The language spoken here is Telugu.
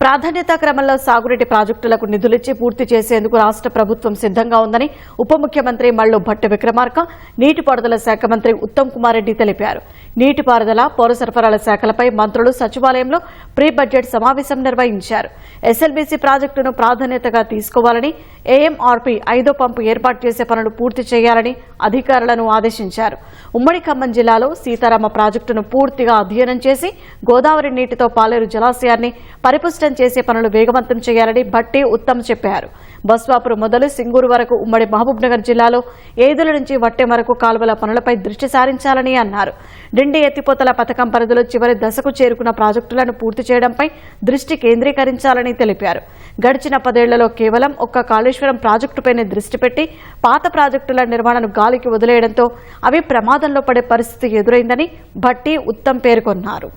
ప్రాధాన్యతా క్రమంలో సాగునీటి ప్రాజెక్టులకు నిధులిచ్చి పూర్తి చేసేందుకు రాష్ట ప్రభుత్వం సిద్దంగా ఉందని ఉప ముఖ్యమంత్రి మల్లు భట్టి విక్రమార్క నీటిపారుదల శాఖ మంత్రి ఉత్తమ్ కుమార్ రెడ్డి తెలిపారు. నీటిపారుదల పౌర సరఫరాల శాఖలపై మంత్రులు సచివాలయంలో ప్రీ బడ్జెట్ సమావేశం నిర్వహించారు. ఎస్ఎల్బీసీ ప్రాజెక్టును ప్రాధాన్యతగా తీసుకోవాలని ఏఎంఆర్పీ ఐదో పంపు ఏర్పాటు చేసే పనులు పూర్తి చేయాలని అధికారులను ఆదేశించారు. ఉమ్మడి ఖమ్మం జిల్లాలో సీతారామ ప్రాజెక్టును పూర్తిగా అధ్యయనం చేసి గోదావరి నీటితో పాలేరు జలాశయాన్ని పరిపుష్ట చేసే పనులు వేగవంతం చేయాలని భట్టి ఉత్తమ్ చెప్పారు. బస్వాపురం మొదలు సింగూరు వరకు ఉమ్మడి మహబూబ్నగర్ జిల్లాలో ఏదుల నుంచి వట్టె వరకు కాలువల పనులపై దృష్టి సారించాలని అన్నారు. డిండి ఎత్తిపోతల పథకం పరిధిలో చివరి దశకు చేరుకున్న ప్రాజెక్టులను పూర్తి చేయడంపై దృష్టి కేంద్రీకరించాలని తెలిపారు. గడిచిన పదేళ్ళలో కేవలం ఒక్క కాళేశ్వరం ప్రాజెక్టుపైనే దృష్టి పెట్టి పాత ప్రాజెక్టుల నిర్మాణను గాలికి వదిలేయడంతో అవి ప్రమాదంలో పడే పరిస్థితి ఎదురైందని భట్టి ఉత్తమ్ పేర్కొన్నారు.